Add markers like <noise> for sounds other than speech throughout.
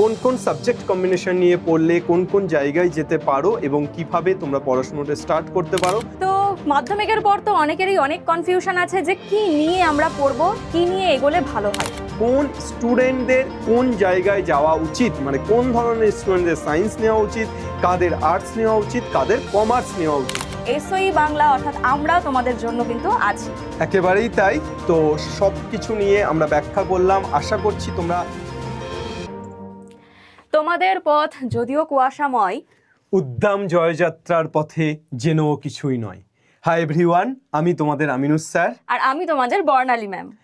কোন কোন subject combination নিয়ে পড়লে কোন কোন জায়গায় যেতে পারো এবং কীভাবে তোমরা পড়াশোনাটা স্টার্ট করতে পারো? তো মাধ্যমিকের পর তো অনেকেরই অনেক কনফিউশন আছে যে কি নিয়ে আমরা পড়ব কি নিয়ে এগোলে ভালো হয়। কোন স্টুডেন্টদের কোন জায়গায় যাওয়া উচিত? মানে কোন ধরনের স্টুডেন্টদের সায়েন্স নেওয়া উচিত? কাদের আর্টস নেওয়া উচিত? কাদের কমার্স নেওয়া উচিত? এসওই বাংলা অর্থাৎ আমরাও তোমাদের জন্য কিন্তু আছি। একেবারেই তাই। তো সব কিছু নিয়ে আমরা ব্যাখ্যা করলাম। আশা করছি তোমরা তোমাদের পথ যদিও কুয়াশাময়। উদ্দাম জয়যাত্রার পথে যেন কিছুই নয়। হাই এভরিওয়ান আমি তোমাদের আমিনুস স্যার। আর আমি তোমাদের বর্ণালী ম্যাম।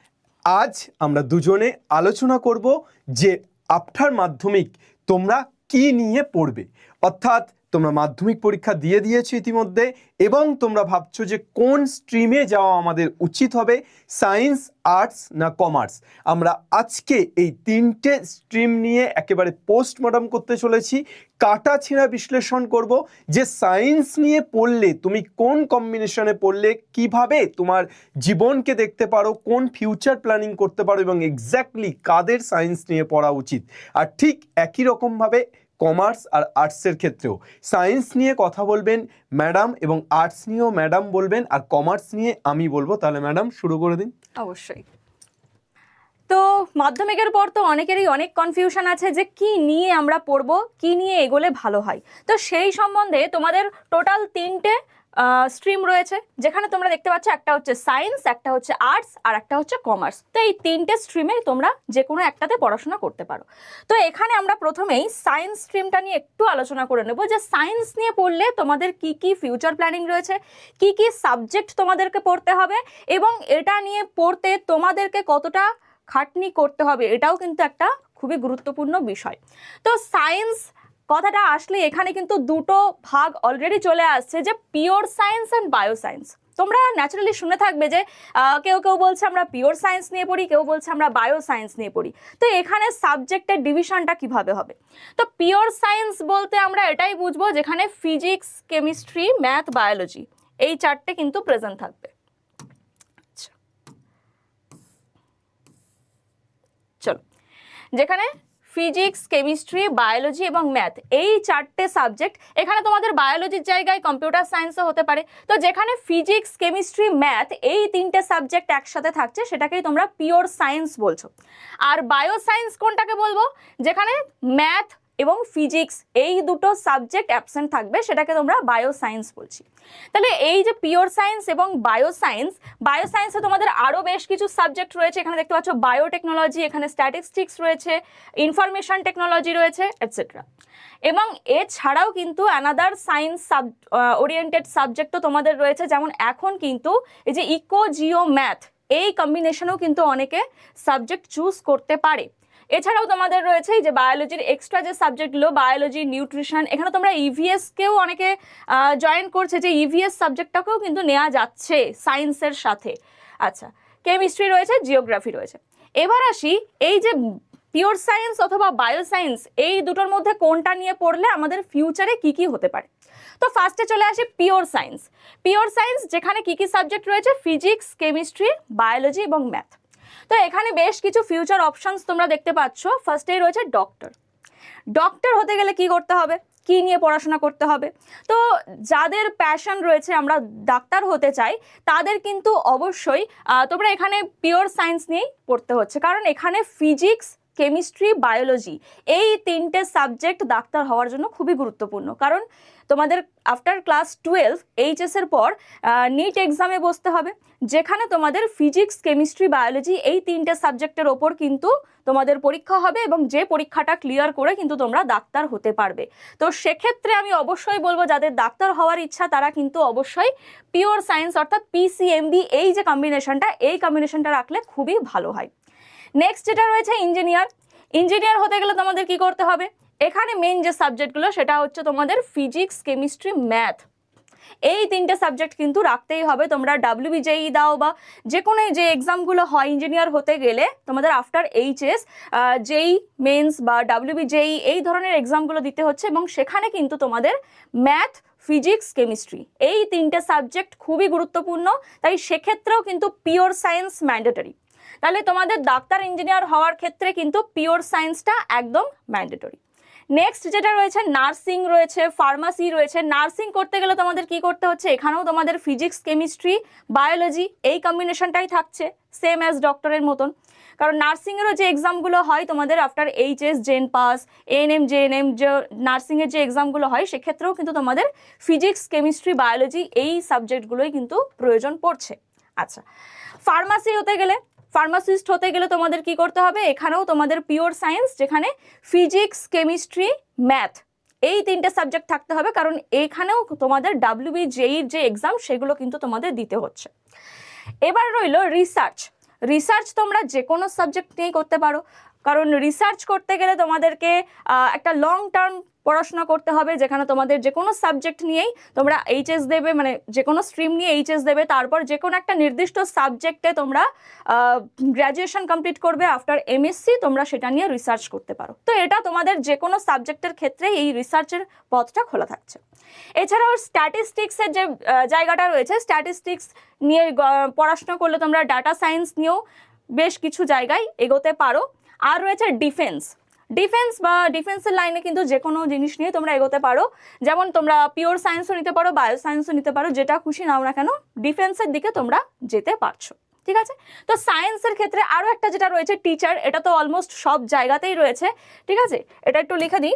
আজ আমরা দুজনে আলোচনা করব যে আফটার মাধ্যমিক তোমরা কি নিয়ে পড়বে। অর্থাৎ তোমরা মাধ্যমিক পরীক্ষা দিয়ে দিয়েছ ইতিমধ্যে, এবং তোমরা ভাবছ যে কোন স্ট্রিমে যাওয়া আমাদের উচিত হবে সায়েন্স আর্টস না কমার্স আমরা আজকে এই তিনটে স্ট্রিম নিয়ে একেবারে পোস্টমর্টম করতে চলেছি। কাটা ছেঁড়া বিশ্লেষণ করব যে সায়েন্স নিয়ে পড়লে, তুমি কোন কম্বিনেশনে পড়লে, কীভাবে তোমার জীবনকে দেখতে পারো, কোন ফিউচার প্ল্যানিং করতে পারো, এবং এক্স্যাক্টলি কাদের সায়েন্স নিয়ে পড়া উচিত? আর ঠিক একই রকমভাবে কমার্স আর আর্টসের ক্ষেত্রেও। সায়েন্স নিয়ে কথা বলবেন ম্যাডাম এবং আর্টস নিয়েও ম্যাডাম বলবেন আর কমার্স নিয়ে আমি বলব। তাহলে ম্যাডাম শুরু করে দিন। অবশ্যই। তো মাধ্যমিকের পর তো অনেকেরই অনেক কনফিউশন আছে যে কি নিয়ে আমরা পড়ব, কি নিয়ে এগোলে ভালো হয়। তো সেই সম্বন্ধে তোমাদের টোটাল তিনটে স্ট্রিম রয়েছে, যেখানে তোমরা দেখতে পাচ্ছ একটা হচ্ছে সায়েন্স একটা হচ্ছে আর্টস আর একটা হচ্ছে কমার্স তো এই তিনটে স্ট্রিমে তোমরা যে কোনো একটাতে পড়াশোনা করতে পারো। তো এখানে আমরা প্রথমেই সায়েন্স স্ট্রিমটা নিয়ে একটু আলোচনা করে নেব যে সায়েন্স নিয়ে পড়লে তোমাদের কি কি ফিউচার প্ল্যানিং রয়েছে, কি কি সাবজেক্ট তোমাদেরকে পড়তে হবে, এবং এটা নিয়ে পড়তে তোমাদেরকে কতটা খাটনি করতে হবে, এটাও কিন্তু একটা খুবই গুরুত্বপূর্ণ বিষয়। তো সায়েন্স কথাটা আসলে এখানে কিন্তু দুটো ভাগ অলরেডি চলে আসছে যে pure science and bio science তোমরা ন্যাচারালি শুনে থাকবে যে কেউ কেউ বলছে আমরা পিওর সায়েন্স নিয়ে পড়ি, কেউ বলছে আমরা বায়ো সায়েন্স নিয়ে পড়ি। তো এখানে সাবজেক্টের ডিভিশনটা কীভাবে হবে? তো পিওর সায়েন্স বলতে আমরা এটাই বুঝব যেখানে ফিজিক্স কেমিস্ট্রি ম্যাথ বায়োলজি এই চারটে কিন্তু প্রেজেন্ট থাকবে। আচ্ছা। চলো। যেখানে ফিজিক্স, কেমিস্ট্রি, বায়োলজি এবং ম্যাথ এই চারটে সাবজেক্ট। এখানে তোমাদের বায়োলজির জায়গায় কম্পিউটার সায়েন্সও হতে পারে। তো যেখানে ফিজিক্স, কেমিস্ট্রি, ম্যাথ এই তিনটে সাবজেক্ট একসাথে থাকছে, সেটাকেই তোমরা পিওর সায়েন্স বলছো। আর বায়ো সায়েন্স কোনটাকে বলব? যেখানে ম্যাথ এবং ফিজিক্স এই দুটো সাবজেক্ট অ্যাবসেন্ট থাকবে, সেটাকে তোমরা বায়ো সায়েন্স বলছি। তাহলে এই যে পিওর সায়েন্স এবং বায়ো সায়েন্স বায়ো সায়েন্সে তোমাদের আরও বেশ কিছু সাবজেক্ট রয়েছে। এখানে দেখতে পাচ্ছ বায়োটেকনোলজি এখানে স্ট্যাটিস্টিক্স রয়েছে ইনফরমেশন টেকনোলজি রয়েছে এটসেট্রা এবং এছাড়াও কিন্তু অ্যানাদার সায়েন্স সাব ওরিয়েন্টেড সাবজেক্টও তোমাদের রয়েছে, যেমন এখন কিন্তু এই যে ইকো জিও ম্যাথ এই কম্বিনেশনেও কিন্তু অনেকে সাবজেক্ট চুজ করতে পারে। এছাড়াও তোমাদের রয়েছে যে বায়োলজির এক্সট্রা যে সাবজেক্টগুলো বায়োলজি নিউট্রিশন এখানে তোমরা ইভিএসকেও অনেকে জয়েন করছে যে ইভিএস সাবজেক্টটাকেও কিন্তু নেওয়া যাচ্ছে সায়েন্সের সাথে। আচ্ছা কেমিস্ট্রি রয়েছে জিওগ্রাফি রয়েছে। এবার আসি, এই যে পিওর সায়েন্স অথবা বায়ো সায়েন্স এই দুটোর মধ্যে কোনটা নিয়ে পড়লে আমাদের ফিউচারে কি কি হতে পারে? তো ফার্স্টে চলে আসি পিওর সায়েন্স পিওর সায়েন্স যেখানে কি কি সাবজেক্ট রয়েছে? ফিজিক্স কেমিস্ট্রি বায়োলজি এবং ম্যাথ তো এখানে বেশ কিছু ফিউচার অপশনস তোমরা দেখতে পাচ্ছ। ফার্স্টেই রয়েছে ডক্টর ডক্টর হতে গেলে কি করতে হবে? কি নিয়ে পড়াশোনা করতে হবে? তো যাদের প্যাশন রয়েছে, আমরা ডাক্তার হতে চাই, তাদের কিন্তু অবশ্যই তোমরা এখানে পিওর সায়েন্স নিয়েই পড়তে হচ্ছে। কারণ এখানে ফিজিক্স কেমিস্ট্রি বায়োলজি এই তিনটে সাবজেক্ট ডাক্তার হওয়ার জন্য খুবই গুরুত্বপূর্ণ। কারণ তোমাদের আফটার ক্লাস টুয়েলভ এইচএসের পর নিট এক্সামে বসতে হবে। যেখানে তোমাদের ফিজিক্স কেমিস্ট্রি বায়োলজি এই তিনটে সাবজেক্টের ওপর কিন্তু তোমাদের পরীক্ষা হবে এবং যে পরীক্ষাটা ক্লিয়ার করে কিন্তু তোমরা ডাক্তার হতে পারবে। তো সেক্ষেত্রে আমি অবশ্যই বলব, যাদের ডাক্তার হওয়ার ইচ্ছা, তারা কিন্তু অবশ্যই পিওর সায়েন্স অর্থাৎ পিসিএমবি এই যে কম্বিনেশনটা এই কম্বিনেশনটা রাখলে খুবই ভালো হয়। নেক্সট যেটা রয়েছে ইঞ্জিনিয়ার ইঞ্জিনিয়ার হতে গেলে তোমাদের কি করতে হবে? এখানে মেন যে সাবজেক্টগুলো সেটা হচ্ছে তোমাদের ফিজিক্স কেমিস্ট্রি ম্যাথ এই তিনটে সাবজেক্ট কিন্তু রাখতেই হবে। তোমরা ডাব্লিউবিজেই দাও বা যে কোনো যে এক্সামগুলো হয় ইঞ্জিনিয়ার হতে গেলে তোমাদের আফটার এইচএস যেই মেন্স বা ডাব্লিউ ডাব্লিউবিজেই এই ধরনের এক্সামগুলো দিতে হচ্ছে এবং সেখানে কিন্তু তোমাদের ম্যাথ ফিজিক্স কেমিস্ট্রি এই তিনটে সাবজেক্ট খুবই গুরুত্বপূর্ণ। তাই সেক্ষেত্রেও কিন্তু পিওর সায়েন্স ম্যান্ডেটরি তাহলে তোমাদের ডাক্তার ইঞ্জিনিয়ার হওয়ার ক্ষেত্রে কিন্তু পিওর সায়েন্সটা একদম ম্যান্ডেটরি নেক্সট যেটা রয়েছে নার্সিং রয়েছে ফার্মাসি রয়েছে। নার্সিং করতে গেলে তোমাদের কি করতে হচ্ছে? এখানেও তোমাদের ফিজিক্স কেমিস্ট্রি বায়োলজি এই কম্বিনেশনটাই থাকছে সেম অ্যাজ ডক্টরের মতন। কারণ নার্সিংয়েরও যে এক্সামগুলো হয় তোমাদের after HS gen pass ANM GNM যে নার্সিংয়ের যে এক্সামগুলো হয়, সেক্ষেত্রেও কিন্তু তোমাদের ফিজিক্স কেমিস্ট্রি বায়োলজি এই সাবজেক্টগুলোই কিন্তু প্রয়োজন পড়ছে। আচ্ছা ফার্মাসি হতে গেলে ফার্মাসিস্ট হতে গেলে তোমাদের কি করতে হবে? এখানেও তোমাদের পিওর সায়েন্স যেখানে ফিজিক্স কেমিস্ট্রি ম্যাথ এই তিনটে সাবজেক্ট থাকতে হবে, কারণ এখানেও তোমাদের ডাব্লিউবি জেইর যে এক্সাম সেগুলো কিন্তু তোমাদের দিতে হচ্ছে। এবার রইল রিসার্চ রিসার্চ তোমরা যে কোনো সাবজেক্ট নিয়েই করতে পারো। কারণ রিসার্চ করতে গেলে তোমাদেরকে একটা লং টার্ম পড়াশোনা করতে হবে, যেখানে তোমাদের যে কোনো সাবজেক্ট নিয়েই তোমরা এইচএস দেবে মানে যে কোনো স্ট্রিম নিয়ে এইচএস দেবে, তারপর যে কোনো একটা নির্দিষ্ট সাবজেক্টে তোমরা গ্র্যাজুয়েশন কমপ্লিট করবে আফটার এমএসসি তোমরা সেটা নিয়ে রিসার্চ করতে পারো। তো এটা তোমাদের যে কোনো সাবজেক্টের ক্ষেত্রে এই রিসার্চের পথটা খোলা থাকছে। এছাড়াও স্ট্যাটিস্টিক্সের যে জায়গাটা রয়েছে স্ট্যাটিস্টিক্স নিয়ে পড়াশোনা করলে তোমরা ডাটা সায়েন্স নিয়েও বেশ কিছু জায়গায় এগোতে পারো। আর রয়েছে ডিফেন্স ডিফেন্স বা ডিফেন্সের লাইনে কিন্তু যে কোনো জিনিস নিয়ে তোমরা এগোতে পারো। যেমন তোমরা পিওর সায়েন্সও নিতে পারো বায়ো সায়েন্সও নিতে পারো, যেটা খুশি নাও না কেন ডিফেন্সের দিকে তোমরা যেতে পারছ। ঠিক আছে? তো সায়েন্সের ক্ষেত্রে আরও একটা যেটা রয়েছে টিচার এটা তো অলমোস্ট সব জায়গাতেই রয়েছে। ঠিক আছে? এটা একটু লিখে দিই।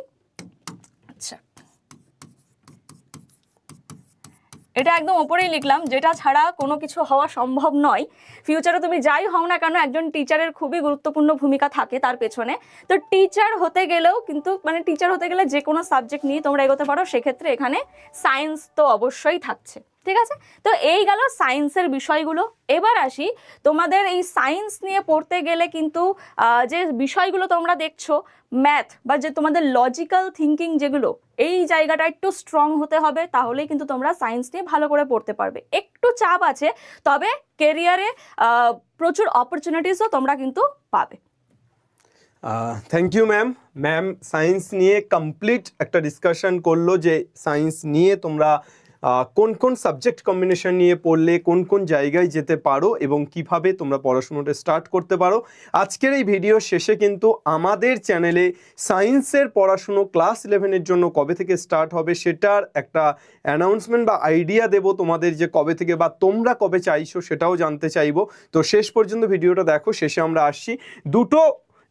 এটা একদম ওপরেই লিখলাম, যেটা ছাড়া কোনো কিছু হওয়া সম্ভব নয়। ফিউচারে তুমি যাই হও না কেন, একজন টিচারের খুবই গুরুত্বপূর্ণ ভূমিকা থাকে তার পেছনে। তো টিচার হতে গেলেও কিন্তু মানে টিচার হতে গেলে যে কোনো সাবজেক্ট নিয়ে তোমরা এগোতে পারো, সেক্ষেত্রে এখানে সায়েন্স তো অবশ্যই থাকছে। ঠিক আছে? তো এই গেল সায়েন্সের বিষয়গুলো। এবার আসি, তোমাদের এই সায়েন্স নিয়ে পড়তে গেলে কিন্তু যে বিষয়গুলো তোমরা দেখছ ম্যাথ বা যে তোমাদের লজিক্যাল থিঙ্কিং যেগুলো, এই জায়গাটা একটু স্ট্রং হতে হবে তাহলেই কিন্তু তোমরা সায়েন্স নিয়ে ভালো করে পড়তে পারবে। একটু চাপ আছে, তবে কেরিয়ারে প্রচুর অপরচুনিটিসও তোমরা কিন্তু পাবে। Thank you ma'am ma'am science নিয়ে কমপ্লিট একটা ডিসকাশন করল যে সায়েন্স নিয়ে তোমরা কোন কোন সাবজেক্ট কম্বিনেশন নিয়ে পড়লে কোন কোন জায়গায় যেতে পারো এবং কীভাবে তোমরা পড়াশোনাটা স্টার্ট করতে পারো? আজকের এই ভিডিও শেষে কিন্তু আমাদের চ্যানেলে সায়েন্সের পড়াশুনো ক্লাস ইলেভেনের জন্য কবে থেকে স্টার্ট হবে সেটার একটা অ্যানাউন্সমেন্ট বা আইডিয়া দেবো তোমাদের যে কবে থেকে বা তোমরা কবে চাইছো সেটাও জানতে চাইব। তো শেষ পর্যন্ত ভিডিওটা দেখো, শেষে আমরা আসছি। দুটো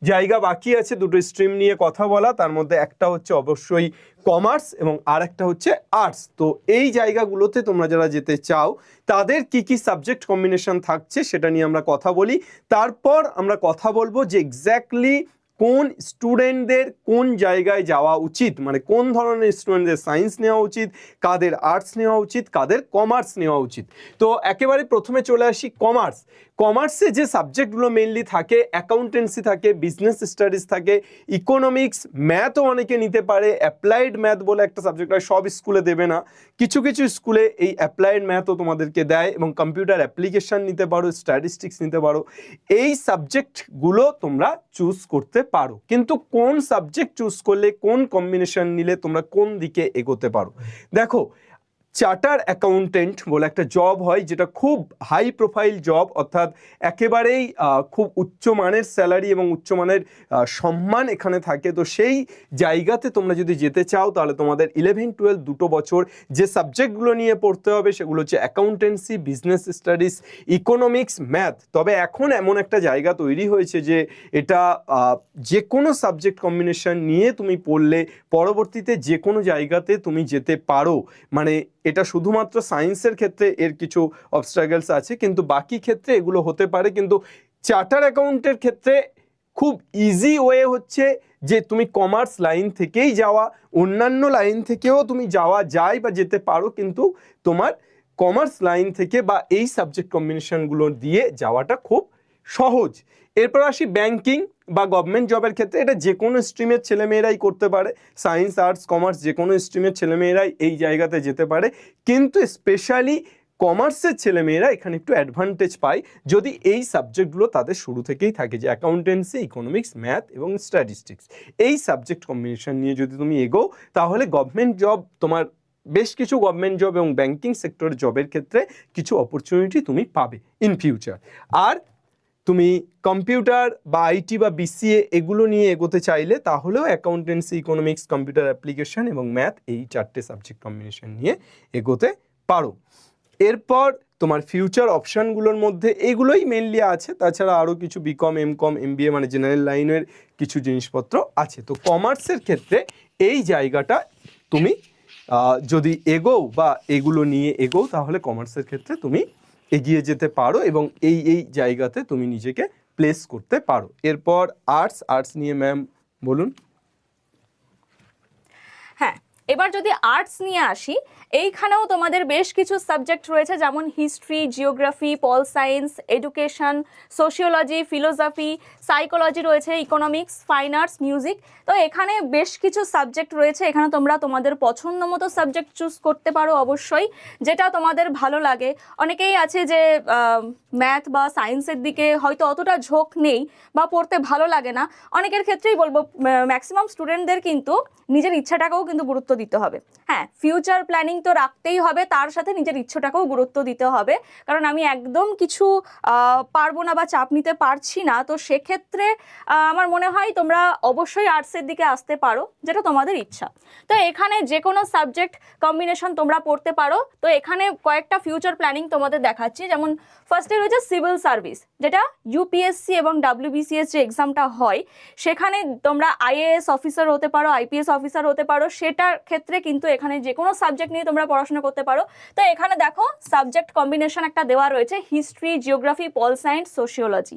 জায়গা বাকি আছে, দুটো স্ট্রিম নিয়ে কথা বলা, তার মধ্যে একটা হচ্ছে অবশ্যই কমার্স এবং আর একটা হচ্ছে আর্টস তো এই জায়গাগুলোতে তোমরা যারা যেতে চাও, তাদের কি কি সাবজেক্ট কম্বিনেশন থাকছে সেটা নিয়ে আমরা কথা বলি। তারপর আমরা কথা বলব যে এক্স্যাক্টলি কোন স্টুডেন্টদের কোন জায়গায় যাওয়া উচিত। মানে কোন ধরনের স্টুডেন্টদের সায়েন্স নেওয়া উচিত, কাদের আর্টস নেওয়া উচিত, কাদের কমার্স নেওয়া উচিত। তো একেবারে প্রথমে চলে আসি কমার্স কমার্সে যে সাবজেক্টগুলো মেনলি থাকে অ্যাকাউন্টেন্সি থাকে বিজনেস স্টাডিজ থাকে ইকোনমিক্স ম্যাথও অনেকে নিতে পারে অ্যাপ্লাইড ম্যাথ বলে একটা সাবজেক্ট হয়, সব স্কুলে দেবে না। কিছু কিছু স্কুলে এই অ্যাপ্লাইড ম্যাথও তোমাদেরকে দেয় এবং কম্পিউটার অ্যাপ্লিকেশন নিতে পারো স্ট্যাটিস্টিক্স নিতে পারো। এই সাবজেক্টগুলো তোমরা চুজ করতে পারো। কিন্তু কোন সাবজেক্ট চুজ করলে, কোন কম্বিনেশন নিলে তোমরা কোন দিকে এগোতে পারো? দেখো চার্টার অ্যাকাউন্টেন্ট বলে একটা জব হয়, যেটা খুব হাই প্রোফাইল জব, অর্থাৎ একেবারেই খুব উচ্চমানের স্যালারি এবং উচ্চমানের সম্মান এখানে থাকে। তো সেই জায়গাতে তোমরা যদি যেতে চাও, তাহলে তোমাদের ইলেভেন টুয়েলভ দুটো বছর যে সাবজেক্টগুলো নিয়ে পড়তে হবে, সেগুলো হচ্ছে accountancy business studies economics math তবে এখন এমন একটা জায়গা তৈরি হয়েছে যে এটা যে কোনো সাবজেক্ট কম্বিনেশন নিয়ে তুমি পড়লে পরবর্তীতে যে কোনো জায়গাতে তুমি যেতে পারো। মানে এটা শুধুমাত্র সায়েন্সের ক্ষেত্রে এর কিছু অবস্ট্রাগলস আছে, কিন্তু বাকি ক্ষেত্রে এগুলো হতে পারে। কিন্তু চার্টার অ্যাকাউন্টের ক্ষেত্রে খুব ইজি ওয়ে হচ্ছে যে তুমি কমার্স লাইন থেকেই যাওয়া, অন্যান্য লাইন থেকেও তুমি যাওয়া যায় বা যেতে পারো, কিন্তু তোমার কমার্স লাইন থেকে বা এই সাবজেক্ট কম্বিনেশনগুলো দিয়ে যাওয়াটা খুব সহজ। এরপর আসি ব্যাংকিং বা গভর্নমেন্ট জবের ক্ষেত্রে। এটা যে কোনো স্ট্রিমের ছেলেমেয়েরাই করতে পারে। সায়েন্স আর্টস কমার্স যে কোনো স্ট্রিমের ছেলেমেয়েরাই এই জায়গাতে যেতে পারে। কিন্তু স্পেশালি কমার্সের ছেলেমেয়েরা এখানে একটু অ্যাডভান্টেজ পায় যদি এই সাবজেক্টগুলো তাদের শুরু থেকেই থাকে যে অ্যাকাউন্টেন্সি ইকোনমিক্স ম্যাথ এবং স্ট্যাটিস্টিক্স এই সাবজেক্ট কম্বিনেশন নিয়ে যদি তুমি এগো তাহলে গভর্নমেন্ট জব তোমার বেশ কিছু গভর্নমেন্ট জব এবং ব্যাংকিং সেক্টরের জবের ক্ষেত্রে কিছু অপরচুনিটি তুমি পাবে ইন ফিউচার আর তুমি কম্পিউটার বা আইটি বা বিসিএ এগুলো নিয়ে এগোতে চাইলে তাহলেও অ্যাকাউন্টেন্সি ইকোনমিক্স কম্পিউটার অ্যাপ্লিকেশন এবং ম্যাথ এই চারটে সাবজেক্ট কম্বিনেশন নিয়ে এগোতে পারো। এরপর তোমার ফিউচার অপশানগুলোর মধ্যে এগুলোই মেনলি আছে, তাছাড়া আরও কিছু BCom MCom MBA মানে জেনারেল লাইনের কিছু জিনিসপত্র আছে। তো কমার্সের ক্ষেত্রে এই জায়গাটা তুমি যদি এগোও বা এগুলো নিয়ে এগোও তাহলে কমার্সের ক্ষেত্রে তুমি এগিয়ে যেতে পারো এবং এই এই জায়গাতে তুমি নিজেকে প্লেস করতে পারো। এরপর আর্টস আর্টস নিয়ে ম্যাম বলুন। হ্যাঁ এবার যদি আর্টস নিয়ে আসি, এইখানেও তোমাদের বেশ কিছু সাবজেক্ট রয়েছে, যেমন history geography pol science education sociology philosophy psychology রয়েছে ইকোনমিক্স ফাইন আর্টস মিউজিক তো এখানে বেশ কিছু সাবজেক্ট রয়েছে, এখানে তোমরা তোমাদের পছন্দ মতো সাবজেক্ট চুজ করতে পারো অবশ্যই, যেটা তোমাদের ভালো লাগে। অনেকেই আছে যে ম্যাথ বা সায়েন্সের দিকে হয়তো অতটা ঝোঁক নেই বা পড়তে ভালো লাগে না। অনেকের ক্ষেত্রেই বলব ম্যাক্সিমাম স্টুডেন্টদের কিন্তু নিজের ইচ্ছাটাকেও কিন্তু গুরুত্ব দিতে হবে। হ্যাঁ ফিউচার প্ল্যানিং তো রাখতেই হবে, তার সাথে নিজের ইচ্ছাটাকেও গুরুত্ব দিতে হবে। কারণ আমি একদম কিছু পারব না বা চাপ নিতে পারছি না। তো সেক্ষেত্রে আমার মনে হয় তোমরা অবশ্যই আর্টসের দিকে আসতে পারো, যেটা তোমাদের ইচ্ছা। তো এখানে যে কোনো সাবজেক্ট কম্বিনেশন তোমরা পড়তে পারো। তো এখানে কয়েকটা ফিউচার প্ল্যানিং তোমাদের দেখাচ্ছি। যেমন ফার্স্টে রয়েছে সিভিল সার্ভিস যেটা ইউপিএসসি এবং ডাব্লিউবিসিএস যে এক্সামটা হয়, সেখানে তোমরা আইএএস অফিসার হতে পারো আইপিএস অফিসার হতে পারো, সেটার ক্ষেত্রে কিন্তু এখানে যে কোনো সাবজেক্ট নিয়ে তোমরা পড়াশোনা করতে পারো। তো এখানে দেখো সাবজেক্ট কম্বিনেশন একটা দেওয়া রয়েছে history geography pol science sociology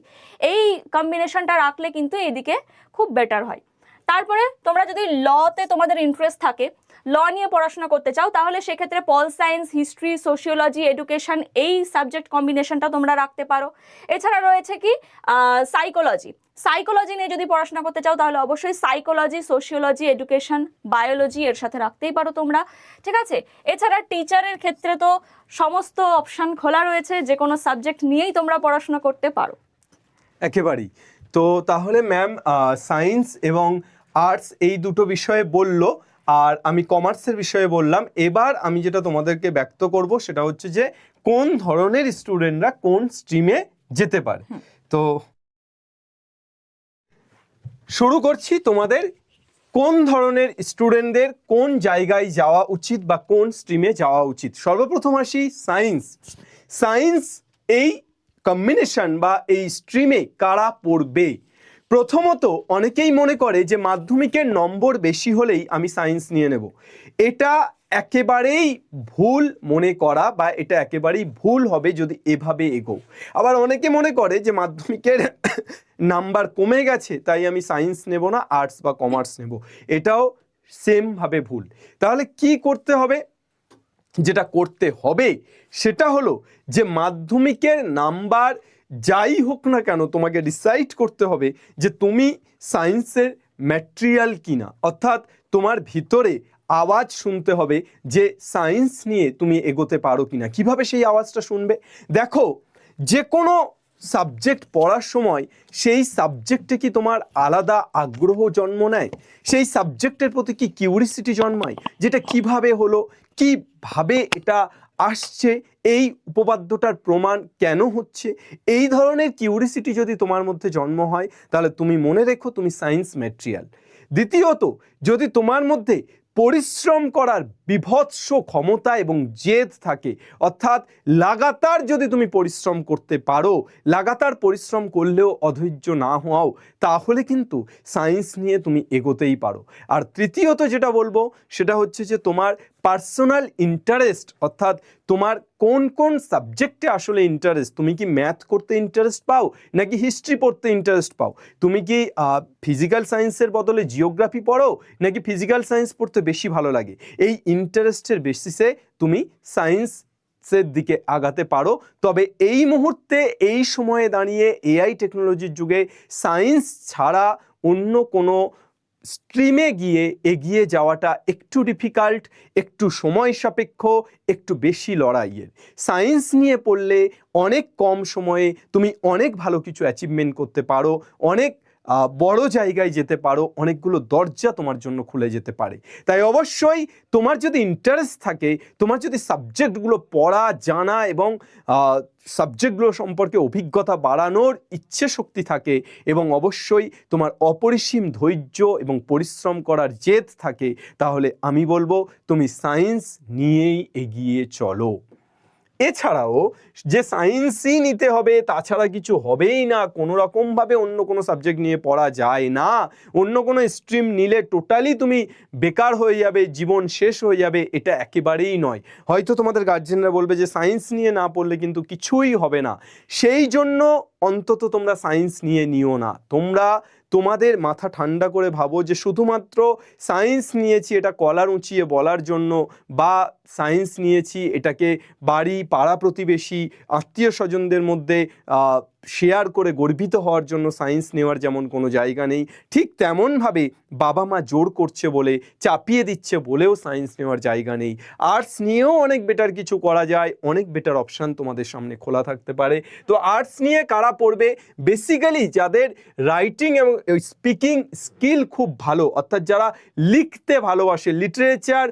এই কম্বিনেশনটা রাখলে কিন্তু এদিকে খুব বেটার হয়। তারপরে তোমরা যদি লতে তোমাদের ইন্টারেস্ট থাকে ল নিয়ে পড়াশোনা করতে চাও, তাহলে সেক্ষেত্রে pol science history sociology education এই সাবজেক্ট কম্বিনেশনটা তোমরা রাখতে পারো। এছাড়া রয়েছে কি? সাইকোলজি সাইকোলজি নিয়ে যদি পড়াশোনা করতে চাও, তাহলে অবশ্যই সাইকোলজি সোশিওলজি এডুকেশন বায়োলজি এর সাথে রাখতেই পারো তোমরা। ঠিক আছে? এছাড়া টিচারের ক্ষেত্রে তো সমস্ত অপশান খোলা রয়েছে, যে কোনো সাবজেক্ট নিয়েই তোমরা পড়াশোনা করতে পারো। একেবারেই। তো তাহলে ম্যাম সায়েন্স এবং আর্টস এই দুটো বিষয়ে বলল আর আমি কমার্সের বিষয়ে বললাম। এবার আমি যেটা তোমাদেরকে ব্যক্ত করব সেটা হচ্ছে যে কোন ধরনের স্টুডেন্টরা কোন স্ট্রিমে যেতে পারে? তো শুরু করছি তোমাদের কোন ধরনের স্টুডেন্টদের কোন জায়গায় যাওয়া উচিত বা কোন স্ট্রিমে যাওয়া উচিত? সর্বপ্রথম আসি সায়েন্স সায়েন্স এই কম্বিনেশন বা এই স্ট্রিমে কারা পড়বে? প্রথমত অনেকেই মনে করে যে মাধ্যমিকের নম্বর বেশি হলেই আমি সায়েন্স নিয়ে নেব। এটা একেবারেই ভুল মনে করা বা এটা একেবারেই ভুল হবে যদি এভাবে এগো আবার অনেকে মনে করে যে মাধ্যমিকের নাম্বার কমে গেছে, তাই আমি সায়েন্স নেব না, আর্টস বা কমার্স নেব। এটাও সেমভাবে ভুল। তাহলে কি করতে হবে? যেটা করতে হবে সেটা হলো যে মাধ্যমিকের নাম্বার যাই হোক না কেন তোমাকে ডিসাইড করতে হবে যে তুমি সায়েন্সের ম্যাটেরিয়াল কিনা। অর্থাৎ তোমার ভিতরে আওয়াজ শুনতে হবে যে সায়েন্স নিয়ে তুমি এগোতে পারো কিনা। কীভাবে সেই আওয়াজটা শুনবে? দেখো যে কোনো সাবজেক্ট পড়ার সময় সেই সাবজেক্টে কি তোমার আলাদা আগ্রহ জন্ম নেয়? সেই সাবজেক্টের প্রতি কি কিউরিসিটি জন্মায়? যেটা কীভাবে হলো? কীভাবে এটা আসছে, এই উপপাদ্যটার প্রমাণ কেন হচ্ছে? এই ধরনের কিউরিসিটি যদি তোমার মধ্যে জন্ম হয়, তাহলে তুমি মনে রেখো তুমি সায়েন্স ম্যাটেরিয়াল দ্বিতীয়ত, যদি তোমার মধ্যে পরিশ্রম করার বিভৎস ক্ষমতা এবং জেদ থাকে। অর্থাৎ লাগাতার যদি তুমি পরিশ্রম করতে পারো, লাগাতার পরিশ্রম করলেও অধৈর্য না হওয়াও, তাহলে কিন্তু সায়েন্স নিয়ে তুমি এগোতেই পারো। আর তৃতীয়ত যেটা বলব, সেটা হচ্ছে যে তোমার পার্সোনাল ইন্টারেস্ট, অর্থাৎ তোমার কোন কোন সাবজেক্টে আসলে ইন্টারেস্ট? তুমি কি ম্যাথ করতে ইন্টারেস্ট পাও, নাকি হিস্ট্রি পড়তে ইন্টারেস্ট পাও? তুমি কি ফিজিক্যাল সায়েন্সের বদলে জিওগ্রাফি পড়ো, নাকি ফিজিক্যাল সায়েন্স পড়তে বেশি ভালো লাগে? এই ইন্টারেস্টের বেসিসে তুমি সায়েন্স দিকে আগাতে পারো। তবে এই মুহূর্তে, এই সময়ে দাঁড়িয়ে এআই টেকনোলজির যুগে সায়েন্স ছাড়া অন্য কোনো স্ট্রিমে গিয়ে এগিয়ে যাওয়াটা একটু ডিফিকাল্ট একটু সময় সাপেক্ষ, একটু বেশি লড়াইয়ের। সায়েন্স নিয়ে পড়লে অনেক কম সময়ে তুমি অনেক ভালো কিছু অ্যাচিভমেন্ট করতে পারো, অনেক বড় জায়গায় যেতে পারো, অনেকগুলো দরজা তোমার জন্য খুলে যেতে পারে। তাই অবশ্যই তোমার যদি ইন্টারেস্ট থাকে, তোমার যদি সাবজেক্টগুলো পড়া, জানা এবং সাবজেক্টগুলো সম্পর্কে অভিজ্ঞতা বাড়ানোর ইচ্ছে শক্তি থাকে এবং অবশ্যই তোমার অপরিসীম ধৈর্য এবং পরিশ্রম করার জেদ থাকে, তাহলে আমি বলব তুমি সায়েন্স নিয়েই এগিয়ে চলো। এছাড়াও যে সায়েন্সই নিতে হবে, তাছাড়া কিছু হবেই না। কোনো রকমভাবে অন্য কোনো সাবজেক্ট নিয়ে পড়া যায় না। অন্য কোনো স্ট্রিম নিলে টোটালি তুমি বেকার হয়ে যাবে, জীবন শেষ হয়ে যাবে, এটা একেবারেই নয়। হয়তো তোমাদের গার্জেনরা বলবে যে সায়েন্স নিয়ে না পড়লে কিন্তু কিছুই হবে না। সেই জন্য অন্তত তোমরা সায়েন্স নিয়ে নিও না। তোমরা তোমাদের মাথা ঠান্ডা করে ভাবো যে শুধুমাত্র সায়েন্স নিয়েছি, এটা কলার উঁচিয়ে বলার জন্য, বা সায়েন্স নিয়েছি, এটাকে বাড়ি, পাড়া প্রতিবেশী, আত্মীয় স্বজনদের মধ্যে শেয়ার করে গর্বিত হওয়ার জন্য সায়েন্স নেওয়ার যেমন কোনো জায়গা নেই, ঠিক তেমনভাবে বাবা মা জোর করছে বলে, চাপিয়ে দিচ্ছে বলেও সায়েন্স নেওয়ার জায়গা নেই। আর্টস নিয়েও অনেক বেটার কিছু করা যায়, অনেক বেটার অপশান তোমাদের সামনে খোলা থাকতে পারে। তো আর্টস নিয়ে কারা পড়বে? বেসিক্যালি যাদের রাইটিং এবং স্পিকিং স্কিল খুব ভালো, অর্থাৎ যারা লিখতে ভালোবাসে লিটারেচার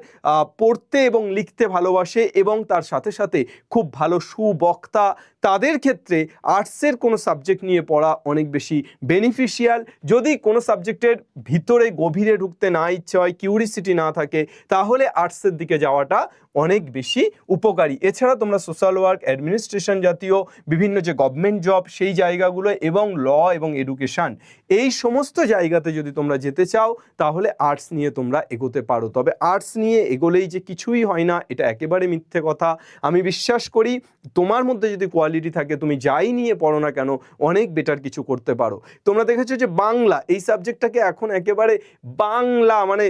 পড়তে এবং লিখতে ভালোবাসে এবং তার সাথে সাথে খুব ভালো সুবক্তা তাদের ক্ষেত্রে আর্টসের কোনো সাবজেক্ট নিয়ে পড়া অনেক বেশি বেনিফিশিয়াল যদি কোনো সাবজেক্টের ভিতরে গভীরে ঢুকতে না ইচ্ছে হয় কিউরিসিটি না থাকে, তাহলে আর্টসের দিকে যাওয়াটা অনেক বেশি উপকারী। এছাড়া তোমরা সোশ্যাল ওয়ার্ক অ্যাডমিনিস্ট্রেশন জাতীয় বিভিন্ন যে গভর্নমেন্ট জব সেই জায়গাগুলো এবং ল এবং এডুকেশান এই সমস্ত জায়গাতে যদি তোমরা যেতে চাও, তাহলে আর্টস নিয়ে তোমরা এগোতে পারো। তবে আর্টস নিয়ে এগোলেই যে কিছুই হয় না, এটা একেবারে মিথ্যে কথা। আমি বিশ্বাস করি, তোমার মধ্যে যদি কোয়ালিটি থাকে, তুমি যাই নিয়ে পড়ো না কেন, অনেক বেটার কিছু করতে পারো। তোমরা দেখেছ যে বাংলা, এই সাবজেক্টটাকে এখন একেবারে বাংলা মানে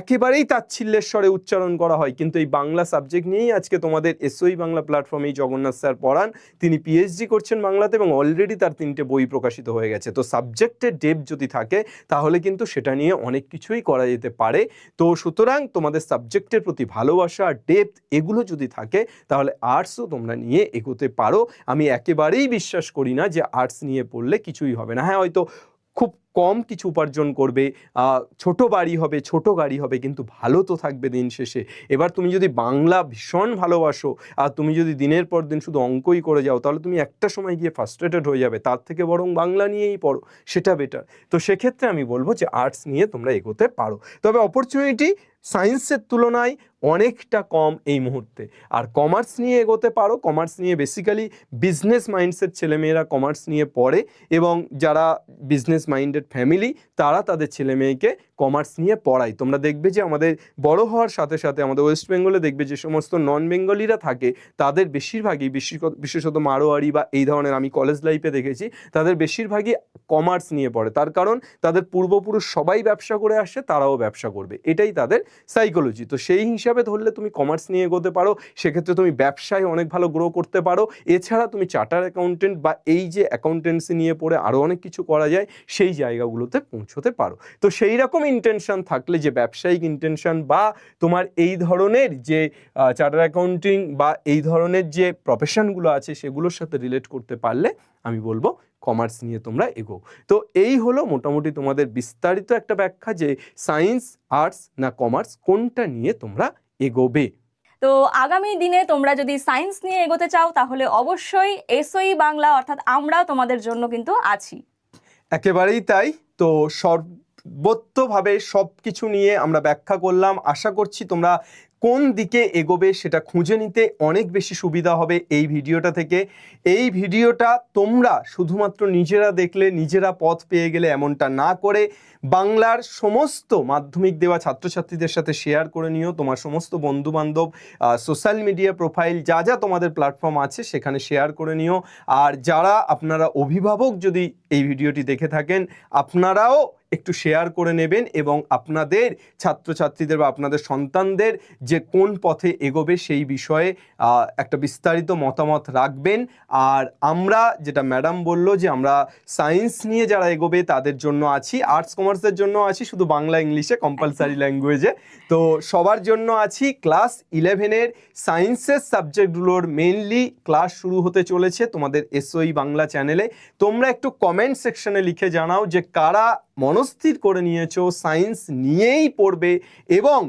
একেবারেই তাচ্ছিল্যের স্বরে উচ্চারণ করা হয়। কিন্তু এই বাংলা সাবজেক্ট নিয়েই আজকে তোমাদের এসওই বাংলা প্ল্যাটফর্মেই জগন্নাথ স্যার পড়ান। তিনি পিএইচডি করছেন বাংলাতে এবং অলরেডি তার তিনটে বই প্রকাশিত হয়ে গেছে। তো সাবজেক্টের ডেপ যদি থাকে, তাহলে কিন্তু সেটা নিয়ে অনেক কিছুই করা যেতে পারে। তো সুতরাং তোমাদের সাবজেক্টের প্রতি ভালোবাসা ডেপথ এগুলো যদি থাকে, তাহলে আর্টসও তোমরা নিয়ে এগোতে পারো। আমি একেবারেই বিশ্বাস করি না যে আর্টস নিয়ে পড়লে কিছুই হবে না। হ্যাঁ হয়তো কম কিছু উপার্জন করবে ছোট বাড়ি হবে, ছোট গাড়ি হবে, কিন্তু ভালো তো থাকবে দিন শেষে। এবার তুমি যদি বাংলা ভীষণ ভালোবাসো আর তুমি যদি দিনের পর দিন শুধু অঙ্কই করে যাও, তাহলে তুমি একটা সময় গিয়ে ফার্স্ট্রেটেড হয়ে যাবে। তার থেকে বরং বাংলা নিয়েই পড়ো, সেটা বেটার তো সেক্ষেত্রে আমি বলব যে আর্টস নিয়ে তোমরা এগোতে পারো। তবে অপরচুনিটি সায়েন্সের তুলনায় অনেকটা কম এই মুহূর্তে। আর কমার্স নিয়ে এগোতে পারো, কমার্স নিয়ে বেসিক্যালি বিজনেস মাইন্ডসের ছেলেমেয়েরা কমার্স নিয়ে পড়ে এবং যারা বিজনেস মাইন্ডেড ফ্যামিলি তারা তাদের ছেলে মেয়েকে কমার্স নিয়ে পড়ায়। তোমরা দেখবে যে আমাদের বড় হওয়ার সাথে সাথে আমাদের ওয়েস্ট বেঙ্গলে দেখবে যে সমস্ত নন বেঙ্গলিরা থাকে, তাদের বেশিরভাগই বিশেষ- বিশেষত মারোয়ারি বা এই ধরনের আমি কলেজ লাইফে দেখেছি, তাদের বেশিরভাগই কমার্স নিয়ে পড়ে। তার কারণ তাদের পূর্বপুরুষ সবাই ব্যবসা করে আসছে তারাও ব্যবসা করবে। এটাই তাদের সাইকোলজি তো সেই হিসাবে ধরলে তুমি কমার্স নিয়ে এগোতে পারো, সেক্ষেত্রে তুমি ব্যবসায় অনেক ভালো গ্রো করতে পারো। এছাড়া তুমি চার্টার অ্যাকাউন্টেন্ট বা এই যে অ্যাকাউন্টেন্সি নিয়ে পড়ে আরও অনেক কিছু করা যায়, সেই জায়গাগুলোতে পৌঁছতে পারো। তো সেই রকম ইন্টেনশন থাকলে যে ব্যবসায়িক ইন্টেনশন বা তোমার এই ধরনের যে চার্টার অ্যাকাউন্টিং বা এই ধরনের যে প্রফেশনগুলো আছে, সেগুলোর সাথে রিলেট করতে পারলে আমি বলব কমার্স নিয়ে তোমরা এগো তো এই হলো মোটামুটি তোমাদের বিস্তারিত একটা ব্যাখ্যা যে সায়েন্স আর্টস না কমার্স কোনটা নিয়ে তোমরা এগোবে। তো আগামী দিনে তোমরা যদি সায়েন্স নিয়ে এগোতে চাও তাহলে অবশ্যই এসওই বাংলা অর্থাৎ আমরা তোমাদের জন্য কিন্তু আছি। একেবারেই তাই। তো সর্বত্রভাবে সব কিছু নিয়ে আমরা ব্যাখ্যা করলাম। আশা করছি তোমরা কোন দিকে এগোবে সেটা খুঁজে নিতে অনেক বেশি সুবিধা হবে এই ভিডিওটা থেকে। এই ভিডিওটা তোমরা শুধুমাত্র নিজেরা দেখলে, নিজেরা পথ পেয়ে গেলে এমনটা না করে বাংলার সমস্ত মাধ্যমিক দেওয়া ছাত্রছাত্রীদের সাথে শেয়ার করে নিও। তোমার সমস্ত বন্ধু বান্ধব সোশ্যাল মিডিয়া প্রোফাইল যা যা তোমাদের প্ল্যাটফর্ম আছে সেখানে শেয়ার করে নিও। আর যারা আপনারা অভিভাবক যদি এই ভিডিওটি দেখে থাকেন, আপনারাও একটু শেয়ার করে নেবেন এবং আপনাদের ছাত্রছাত্রীদের বা আপনাদের সন্তানদের যে কোন পথে এগোবে সেই বিষয়ে একটা বিস্তারিত মতামত রাখবেন। আর আমরা যেটা ম্যাডাম বলল যে আমরা সায়েন্স নিয়ে যারা এগোবে তাদের জন্য আছি আর্টস কমার্সের জন্য আছি শুধু বাংলা ইংলিশে কম্পালসারি ল্যাঙ্গুয়েজে <laughs> তো সবার জন্য আছি। ক্লাস ইলেভেনের সায়েন্সের সাবজেক্টগুলোর মেনলি ক্লাস শুরু হতে চলেছে তোমাদের এসওই বাংলা চ্যানেলে তোমরা একটু কমেন্ট সেকশনে লিখে জানাও যে কারা মনস্থির করে নিয়েছো সায়েন্স নিয়েই পড়বে এবং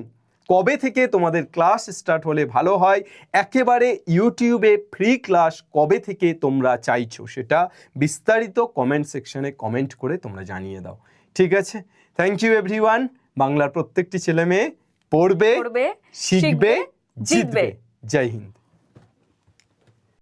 কবে থেকে তোমাদের ক্লাস স্টার্ট হলে ভালো হয় একেবারে ইউটিউবে ফ্রি ক্লাস কবে থেকে তোমরা চাইছো সেটা বিস্তারিত কমেন্ট সেকশনে কমেন্ট করে তোমরা জানিয়ে দাও। ঠিক আছে? থ্যাংক ইউ এভরিওয়ান বাংলার প্রত্যেকটি ছেলে মেয়ে পড়বে শিখবে। জিতবে। জয় হিন্দ।